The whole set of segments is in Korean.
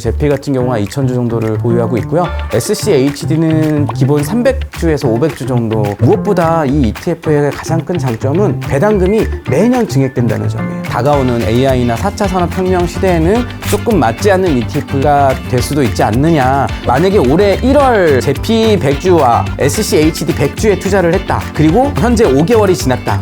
제피 같은 경우는 2,000주 정도를 보유하고 있고요. SCHD는 기본 300주에서 500주 정도. 무엇보다 이 ETF의 가장 큰 장점은 배당금이 매년 증액된다는 점이에요. 다가오는 AI나 4차 산업혁명 시대에는 조금 맞지 않는 ETF가 될 수도 있지 않느냐. 만약에 올해 1월 제피 100주와 SCHD 100주에 투자를 했다. 그리고 현재 5개월이 지났다.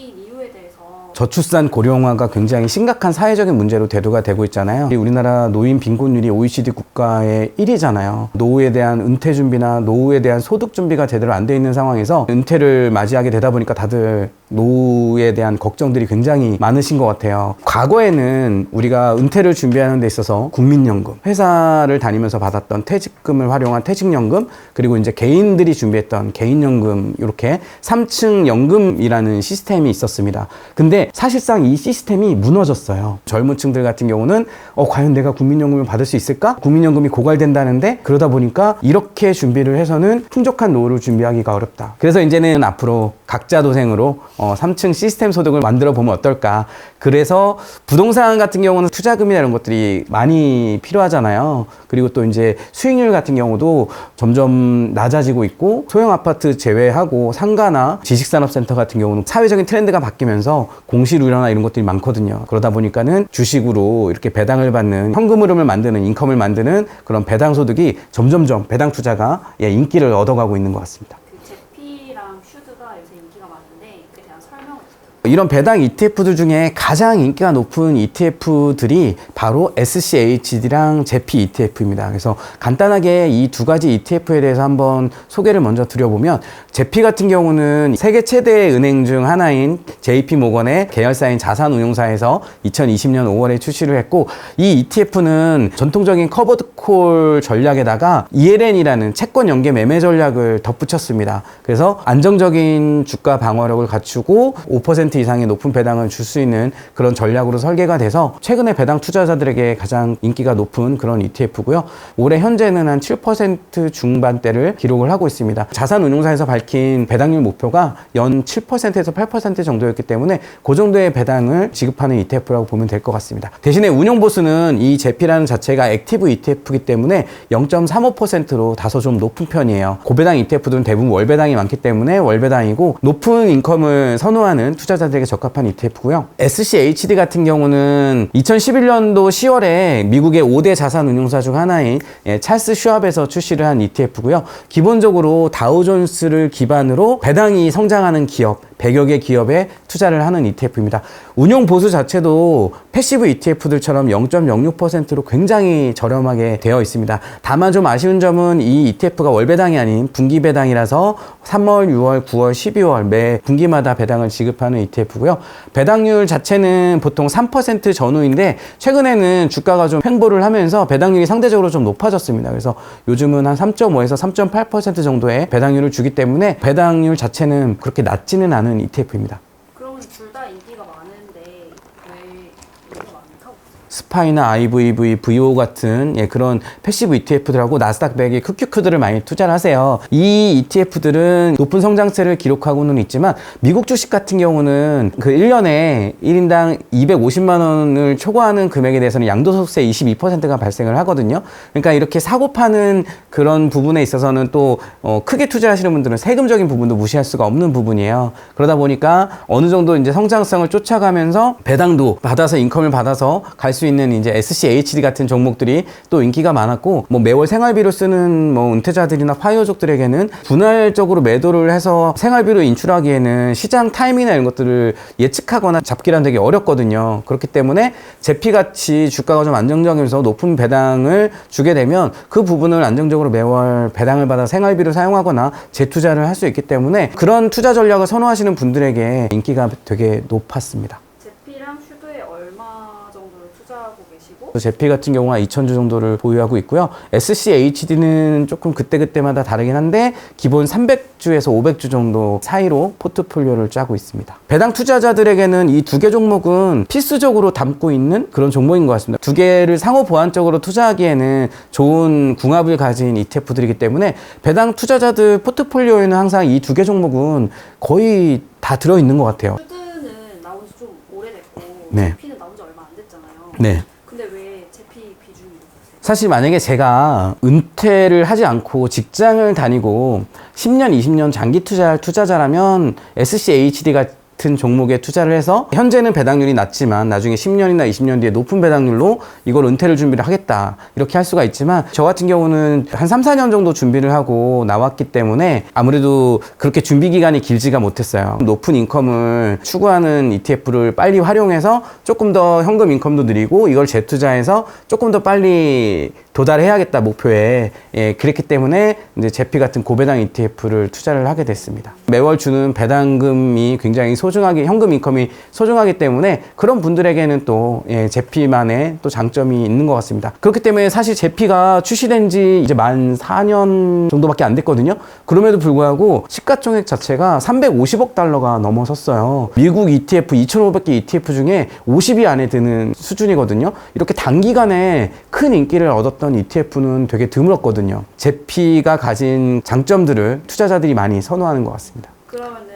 인기인 이유에 대해서 저출산 고령화가 굉장히 심각한 사회적인 문제로 대두가 되고 있잖아요. 이 우리나라 노인 빈곤율이 OECD 국가의 1위잖아요. 노후에 대한 은퇴 준비나 노후에 대한 소득 준비가 제대로 안 돼 있는 상황에서 은퇴를 맞이하게 되다 보니까 다들 노후에 대한 걱정들이 굉장히 많으신 것 같아요. 과거에는 우리가 은퇴를 준비하는 데 있어서 국민연금, 회사를 다니면서 받았던 퇴직금을 활용한 퇴직연금, 그리고 이제 개인들이 준비했던 개인연금, 이렇게 3층 연금이라는 시스템이 있었습니다. 근데 사실상 이 시스템이 무너졌어요. 젊은 층들 같은 경우는 어, 과연 내가 국민연금을 받을 수 있을까? 국민연금이 고갈된다는데 그러다 보니까 이렇게 준비를 해서는 풍족한 노후를 준비하기가 어렵다. 그래서 이제는 앞으로 각자 도생으로 어, 3층 시스템 소득을 만들어 보면 어떨까. 그래서 부동산 같은 경우는 투자금이나 이런 것들이 많이 필요하잖아요. 그리고 또 이제 수익률 같은 경우도 점점 낮아지고 있고 소형 아파트 제외하고 상가나 지식산업센터 같은 경우는 사회적인 트렌드가 바뀌면서 공시류료나 이런 것들이 많거든요. 그러다 보니까는 주식으로 이렇게 배당을 받는 현금 흐름을 만드는 인컴을 만드는 그런 배당 소득이 점점점 배당 투자가 예, 인기를 얻어가고 있는 것 같습니다. 그 제피랑 슈드가 요새 인기가 많은데 그에 대한 설명을 부탁드립니다. 이런 배당 ETF들 중에 가장 인기가 높은 ETF들이 바로 SCHD랑 제피 ETF입니다. 그래서 간단하게 이 두 가지 ETF에 대해서 한번 소개를 먼저 드려보면 제피 같은 경우는 세계 최대 은행 중 하나인 JP 모건의 계열사인 자산운용사에서 2020년 5월에 출시를 했고 이 ETF는 전통적인 커버드 콜 전략에다가 ELN이라는 채권 연계 매매 전략을 덧붙였습니다. 그래서 안정적인 주가 방어력을 갖추고 5% 이상의 높은 배당을 줄 수 있는 그런 전략으로 설계가 돼서 최근에 배당 투자자들에게 가장 인기가 높은 그런 ETF고요. 올해 현재는 한 7% 중반대를 기록을 하고 있습니다. 자산운용사에서 밝힌 배당률 목표가 연 7%에서 8% 정도였기 때문에 그 정도의 배당을 지급하는 ETF라고 보면 될 것 같습니다. 대신에 운용 보수는 이 제피라는 자체가 액티브 ETF이기 때문에 0.35%로 다소 좀 높은 편이에요. 고배당 ETF들은 대부분 월배당이 많기 때문에 월배당이고 높은 인컴을 선호하는 투자자 들에게 적합한 ETF고요. SCHD 같은 경우는 2011년도 10월에 미국의 5대 자산 운용사 중 하나인 예, 찰스 슈압에서 출시를 한 ETF고요. 기본적으로 다우존스를 기반으로 배당이 성장하는 기업 100여 개 기업에 투자를 하는 ETF입니다. 운용 보수 자체도 패시브 ETF들처럼 0.06%로 굉장히 저렴하게 되어 있습니다. 다만 좀 아쉬운 점은 이 ETF가 월배당이 아닌 분기 배당이라서 3월, 6월, 9월, 12월 매 분기마다 배당을 지급하는 ETF고요. 배당률 자체는 보통 3% 전후인데 최근에는 주가가 좀 횡보를 하면서 배당률이 상대적으로 좀 높아졌습니다. 그래서 요즘은 한 3.5에서 3.8% 정도의 배당률을 주기 때문에 배당률 자체는 그렇게 낮지는 않은 ETF입니다. 그러면 둘 다 인기가 많은데 왜 인기가 많다고 보세요? 스파이나 IVV, VO 같은 예, 그런 패시브 ETF들하고 나스닥 100의 QQQ들을 많이 투자를 하세요. 이 ETF들은 높은 성장세를 기록하고는 있지만 미국 주식 같은 경우는 그 1년에 1인당 250만 원을 초과하는 금액에 대해서는 양도소득세 22%가 발생을 하거든요. 그러니까 이렇게 사고 파는 그런 부분에 있어서는 또 어, 크게 투자하시는 분들은 세금적인 부분도 무시할 수가 없는 부분이에요. 그러다 보니까 어느 정도 이제 성장성을 쫓아가면서 배당도 받아서 인컴을 받아서 갈 수 있는 이제 SCHD 같은 종목들이 또 인기가 많았고 뭐 매월 생활비로 쓰는 뭐 은퇴자들이나 파이어족들에게는 분할적으로 매도를 해서 생활비로 인출하기에는 시장 타이밍이나 이런 것들을 예측하거나 잡기란 되게 어렵거든요. 그렇기 때문에 제피같이 주가가 좀 안정적이면서 높은 배당을 주게 되면 그 부분을 안정적으로 매월 배당을 받아 생활비로 사용하거나 재투자를 할 수 있기 때문에 그런 투자 전략을 선호하시는 분들에게 인기가 되게 높았습니다. 제피랑 슈드에 얼마 정도를 투자하고 계시고 제피 같은 경우는 2,000주 정도를 보유하고 있고요. SCHD는 조금 그때그때마다 다르긴 한데 기본 300주에서 500주 정도 사이로 포트폴리오를 짜고 있습니다. 배당 투자자들에게는 이 두 개 종목은 필수적으로 담고 있는 그런 종목인 것 같습니다. 두 개를 상호 보완적으로 투자하기에는 좋은 궁합을 가진 ETF들이기 때문에 배당 투자자들 포트폴리오에는 항상 이 두 개 종목은 거의 다 들어있는 것 같아요. 슈드는 나온 지 좀 오래됐고 네. 제피는 네. 근데 왜 제피 비중이 높으세요? 사실 만약에 제가 은퇴를 하지 않고 직장을 다니고 10년, 20년 장기 투자할 투자자라면 SCHD 같은 종목에 투자를 해서 현재는 배당률이 낮지만 나중에 10년이나 20년 뒤에 높은 배당률로 이걸 은퇴를 준비를 하겠다. 이렇게 할 수가 있지만 저 같은 경우는 한 3, 4년 정도 준비를 하고 나왔기 때문에 아무래도 그렇게 준비 기간이 길지가 못했어요. 높은 인컴을 추구하는 ETF를 빨리 활용해서 조금 더 현금 인컴도 늘리고 이걸 재투자해서 조금 더 빨리 도달해야겠다 목표에 예, 그랬기 때문에 이제 제피 같은 고배당 ETF를 투자를 하게 됐습니다. 매월 주는 배당금이 굉장히 소중하게 현금 인컴이 소중하기 때문에 그런 분들에게는 또 예, 제피만의 또 장점이 있는 것 같습니다. 그렇기 때문에 사실 제피가 출시된 지 이제 만 4년 정도밖에 안 됐거든요. 그럼에도 불구하고 시가총액 자체가 350억 달러가 넘어섰어요. 미국 ETF 2,500개 ETF 중에 50위 안에 드는 수준이거든요. 이렇게 단기간에 큰 인기를 얻었던 ETF는 되게 드물었거든요. 제피가 가진 장점들을 투자자들이 많이 선호하는 것 같습니다. 점?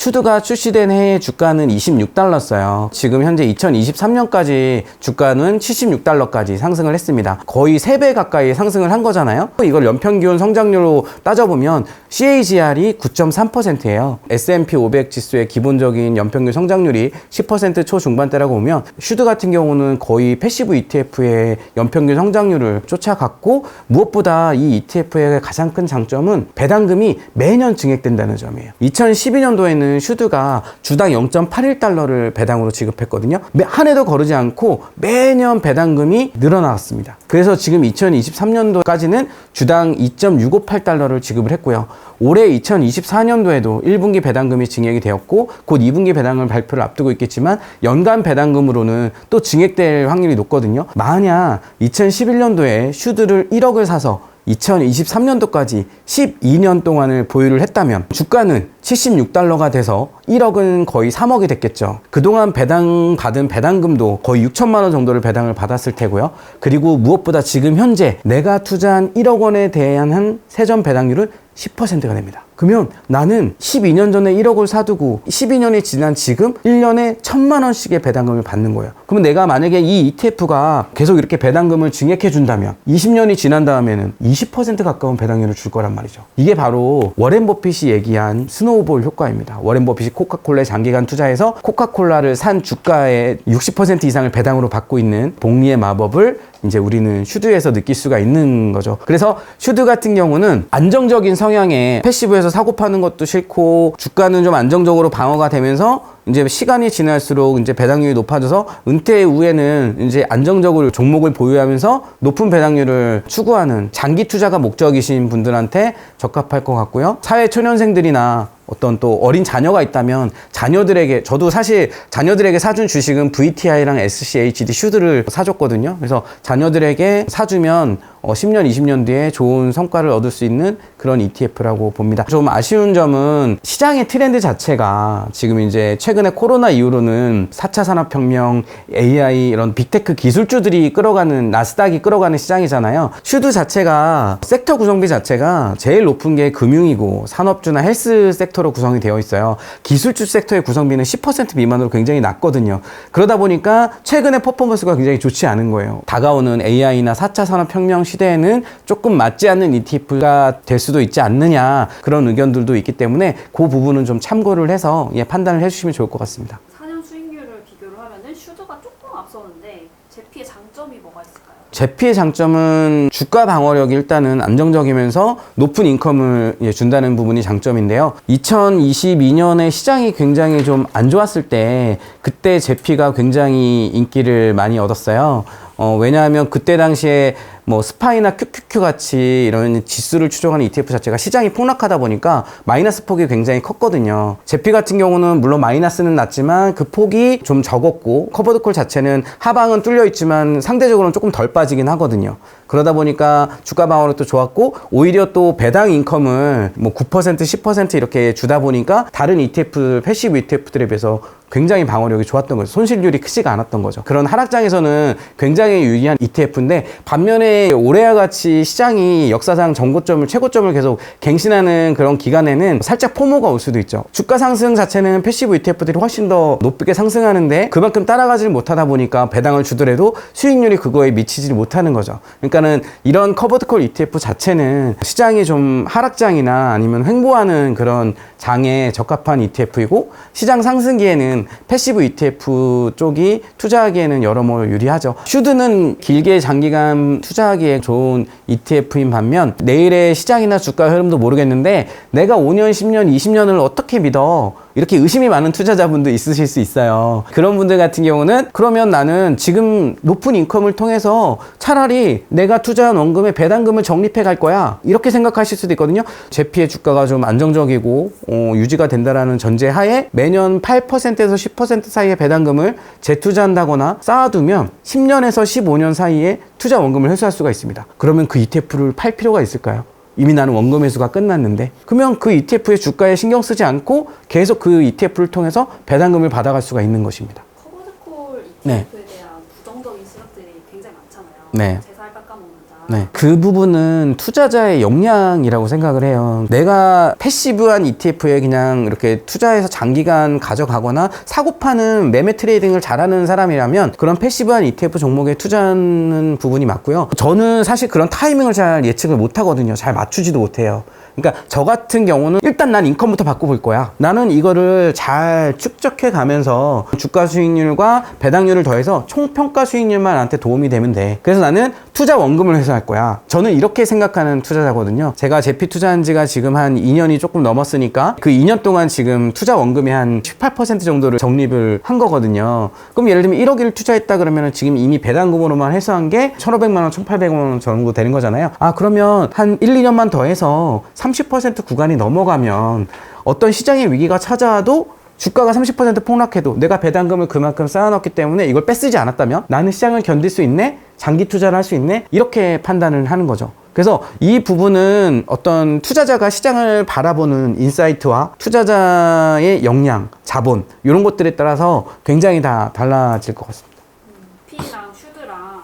슈드가 출시된 해의 주가는 26달러였어요. 지금 현재 2023년까지 주가는 76달러까지 상승을 했습니다. 거의 3배 가까이 상승을 한 거잖아요. 이걸 연평균 성장률로 따져보면 CAGR이 9.3%예요. S&P 500 지수의 기본적인 연평균 성장률이 10% 초중반대라고 보면 슈드 같은 경우는 거의 패시브 ETF의 연평균 성장률을 쫓아갔고 무엇보다 이 ETF의 가장 큰 장점은 배당금이 매년 증액된다는 점이에요. 2012년도에는 슈드가 주당 0.81달러를 배당으로 지급했거든요. 매- 한 해도 거르지 않고 매년 배당금이 늘어났습니다. 그래서 지금 2023년도까지는 주당 2.658달러를 지급을 했고요. 올해 2024년도에도 1분기 배당금이 증액이 되었고 곧 2분기 배당금 발표를 앞두고 있겠지만 연간 배당금으로는 또 증액될 확률이 높거든요. 만약 2011년도에 슈드를 1억을 사서 2023년도까지 12년 동안을 보유를 했다면 주가는 76달러가 돼서 1억은 거의 3억이 됐겠죠. 그동안 배당 받은 배당금도 거의 6천만 원 정도를 배당을 받았을 테고요. 그리고 무엇보다 지금 현재 내가 투자한 1억 원에 대한 한 세전 배당률은 10%가 됩니다. 그러면 나는 12년 전에 1억을 사두고 12년이 지난 지금 1년에 1000만 원씩의 배당금을 받는 거예요. 그러면 내가 만약에 이 ETF가 계속 이렇게 배당금을 증액해 준다면 20년이 지난 다음에는 20% 가까운 배당률을 줄 거란 말이죠. 이게 바로 워렌 버핏이 얘기한 스노우볼 효과입니다. 워렌 버핏이 코카콜라에 장기간 투자해서 코카콜라를 산 주가의 60% 이상을 배당으로 받고 있는 복리의 마법을 이제 우리는 슈드에서 느낄 수가 있는 거죠. 그래서 슈드 같은 경우는 안정적인 성향에 패시브에서 사고 파는 것도 싫고 주가는 좀 안정적으로 방어가 되면서 이제 시간이 지날수록 이제 배당률이 높아져서 은퇴 후에는 이제 안정적으로 종목을 보유하면서 높은 배당률을 추구하는 장기 투자가 목적이신 분들한테 적합할 것 같고요. 사회 초년생들이나 어떤 또 어린 자녀가 있다면 자녀들에게 저도 사실 자녀들에게 사준 주식은 VTI랑 SCHD 슈드를 사줬거든요. 그래서 자녀들에게 사주면 어, 10년, 20년 뒤에 좋은 성과를 얻을 수 있는 그런 ETF라고 봅니다. 좀 아쉬운 점은 시장의 트렌드 자체가 지금 이제 최근에 코로나 이후로는 4차 산업혁명, AI 이런 빅테크 기술주들이 끌어가는 나스닥이 끌어가는 시장이잖아요. 슈드 자체가 섹터 구성비 자체가 제일 높은 게 금융이고 산업주나 헬스 섹터로 구성이 되어 있어요. 기술주 섹터의 구성비는 10% 미만으로 굉장히 낮거든요. 그러다 보니까 최근에 퍼포먼스가 굉장히 좋지 않은 거예요. 다가오는 AI나 4차 산업혁명 시대에는 조금 맞지 않는 ETF가 될 수도 있지 않느냐 그런 의견들도 있기 때문에 그 부분은 좀 참고를 해서 예, 판단을 해주시면 좋을 것 같습니다. 4년 수익률을 비교를 하면은 슈드가 조금 앞서는데 제피의 장점이 뭐가 있을까요? 제피의 장점은 주가 방어력이 일단은 안정적이면서 높은 인컴을 예, 준다는 부분이 장점인데요. 2022년에 시장이 굉장히 좀 안 좋았을 때 그때 제피가 굉장히 인기를 많이 얻었어요. 어, 왜냐하면 그때 당시에 뭐 스파이나 QQQ 같이 이런 지수를 추종하는 ETF 자체가 시장이 폭락하다 보니까 마이너스 폭이 굉장히 컸거든요. 제피 같은 경우는 물론 마이너스는 낮지만 그 폭이 좀 적었고 커버드콜 자체는 하방은 뚫려 있지만 상대적으로는 조금 덜 빠지긴 하거든요. 그러다 보니까 주가 방어력도 좋았고 오히려 또 배당 인컴을 뭐 9% 10% 이렇게 주다 보니까 다른 ETF 패시브 ETF들에 비해서 굉장히 방어력이 좋았던 거죠. 손실률이 크지가 않았던 거죠. 그런 하락장에서는 굉장히 유리한 ETF인데 반면에 올해와 같이 시장이 역사상 정고점을 최고점을 계속 갱신하는 그런 기간에는 살짝 포모가 올 수도 있죠. 주가 상승 자체는 패시브 ETF들이 훨씬 더 높게 상승하는데 그만큼 따라가질 못하다 보니까 배당을 주더라도 수익률이 그거에 미치지 못하는 거죠. 그러니까 는 이런 커버드콜 ETF 자체는 시장이 좀 하락장이나 아니면 횡보하는 그런 장에 적합한 ETF이고 시장 상승기에는 패시브 ETF 쪽이 투자하기에는 여러모로 유리하죠. 슈드는 길게 장기간 투자하기에 좋은 ETF인 반면 내일의 시장이나 주가 흐름도 모르겠는데 내가 5년, 10년, 20년을 어떻게 믿어? 이렇게 의심이 많은 투자자분도 있으실 수 있어요. 그런 분들 같은 경우는 그러면 나는 지금 높은 인컴을 통해서 차라리 내가 투자한 원금의 배당금을 적립해 갈 거야. 이렇게 생각하실 수도 있거든요. 제피의 주가가 좀 안정적이고 어, 유지가 된다라는 전제 하에 매년 8%에서 10% 사이의 배당금을 재투자한다거나 쌓아두면 10년에서 15년 사이에 투자 원금을 회수할 수가 있습니다. 그러면 그 ETF를 팔 필요가 있을까요? 이미 나는 원금 회수가 끝났는데 그러면 그 ETF의 주가에 신경 쓰지 않고 계속 그 ETF를 통해서 배당금을 받아갈 수가 있는 것입니다. 네. 대한 부정적인 시각들이 굉장히 많잖아요. 네. 제살 깎아먹는다. 네. 그 부분은 투자자의 역량이라고 생각을 해요. 내가 패시브한 ETF에 그냥 이렇게 투자해서 장기간 가져가거나 사고 파는 매매 트레이딩을 잘하는 사람이라면 그런 패시브한 ETF 종목에 투자하는 부분이 맞고요. 저는 사실 그런 타이밍을 잘 예측을 못 하거든요. 잘 맞추지도 못해요. 그러니까 저 같은 경우는 일단 난 인컴부터 바꿔볼 거야. 나는 이거를 잘 축적해 가면서 주가 수익률과 배당률을 더해서 총 평가 수익률만 나한테 도움이 되면 돼. 그래서 나는 투자 원금을 회수할 거야. 저는 이렇게 생각하는 투자자거든요. 제가 제피 투자한 지가 지금 한 2년이 조금 넘었으니까 그 2년 동안 지금 투자 원금의 한 18% 정도를 적립을 한 거거든요. 그럼 예를 들면 1억을 투자했다 그러면 지금 이미 배당금으로만 회수한 게 1,500만 원, 1,800만 원 정도 되는 거잖아요. 아, 그러면 한 1, 2년만 더 해서 30% 구간이 넘어가면 어떤 시장의 위기가 찾아와도 주가가 30% 폭락해도 내가 배당금을 그만큼 쌓아놨기 때문에 이걸 빼쓰지 않았다면 나는 시장을 견딜 수 있네? 장기 투자를 할 수 있네? 이렇게 판단을 하는 거죠. 그래서 이 부분은 어떤 투자자가 시장을 바라보는 인사이트와 투자자의 역량, 자본, 이런 것들에 따라서 굉장히 다 달라질 것 같습니다. P랑 슈드랑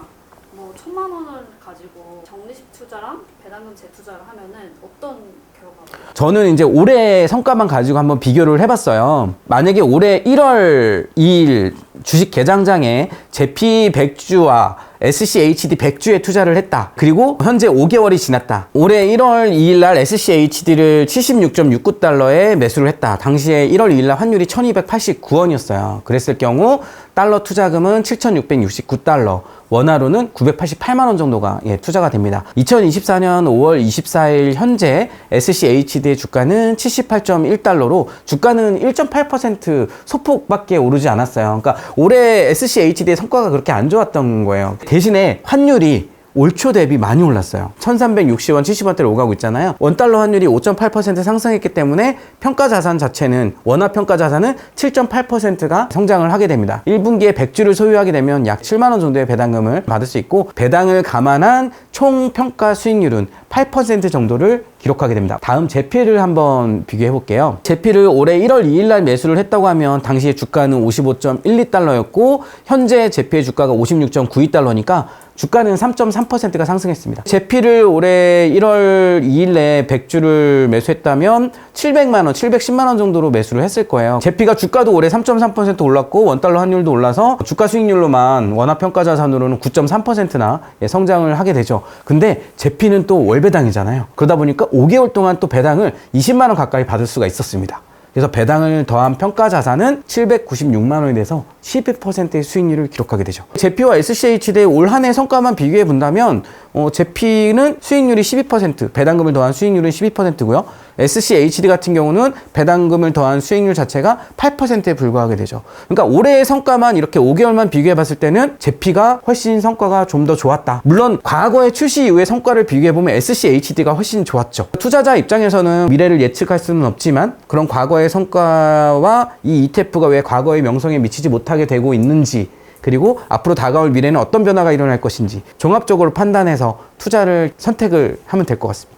뭐 천만 원을 가지고 적립 투자랑 배당금 재투자를 하면은 어떤 결과가? 저는 이제 올해 성과만 가지고 한번 비교를 해봤어요. 만약에 올해 1월 2일 주식 개장장에 제피 100주와 SCHD 100주에 투자를 했다. 그리고 현재 5개월이 지났다. 올해 1월 2일 날 SCHD를 76.69달러에 매수를 했다. 당시에 1월 2일 날 환율이 1289원이었어요. 그랬을 경우 달러 투자금은 7669달러. 원화로는 988만 원 정도가 예, 투자가 됩니다. 2024년 5월 24일 현재 SCHD의 주가는 78.1달러로 주가는 1.8% 소폭밖에 오르지 않았어요. 그러니까 올해 SCHD의 성과가 그렇게 안 좋았던 거예요. 대신에 환율이 올 초 대비 많이 올랐어요. 1360원, 70원대로 오가고 있잖아요. 원달러 환율이 5.8% 상승했기 때문에 평가 자산 자체는, 원화 평가 자산은 7.8%가 성장을 하게 됩니다. 1분기에 100주를 소유하게 되면 약 7만 원 정도의 배당금을 받을 수 있고, 배당을 감안한 총 평가 수익률은 8% 정도를 기록하게 됩니다. 다음 제피를 한번 비교해 볼게요. 제피를 올해 1월 2일 날 매수를 했다고 하면 당시에 주가는 55.12달러였고 현재 제피의 주가가 56.92달러니까 주가는 3.3%가 상승했습니다. 제피를 올해 1월 2일 에 100주를 매수했다면 700만 원, 710만 원 정도로 매수를 했을 거예요. 제피가 주가도 올해 3.3% 올랐고 원달러 환율도 올라서 주가 수익률로만 원화 평가 자산으로는 9.3%나 예, 성장을 하게 되죠. 근데 제피는 또 월 배당이잖아요. 그러다 보니까 5개월 동안 또 배당을 20만 원 가까이 받을 수가 있었습니다. 그래서 배당을 더한 평가 자산은 796만 원이 돼서 12%의 수익률을 기록하게 되죠. 제피와 SCHD의 올 한 해 성과만 비교해 본다면 어, 제피는 수익률이 12%, 배당금을 더한 수익률은 12%고요. SCHD 같은 경우는 배당금을 더한 수익률 자체가 8%에 불과하게 되죠. 그러니까 올해의 성과만 이렇게 5개월만 비교해 봤을 때는 제피가 훨씬 성과가 좀 더 좋았다. 물론 과거의 출시 이후의 성과를 비교해 보면 SCHD가 훨씬 좋았죠. 투자자 입장에서는 미래를 예측할 수는 없지만 그런 과거의 성과와 이 ETF가 왜 과거의 명성에 미치지 못하게 되고 있는지 그리고 앞으로 다가올 미래는 어떤 변화가 일어날 것인지 종합적으로 판단해서 투자를 선택을 하면 될 것 같습니다.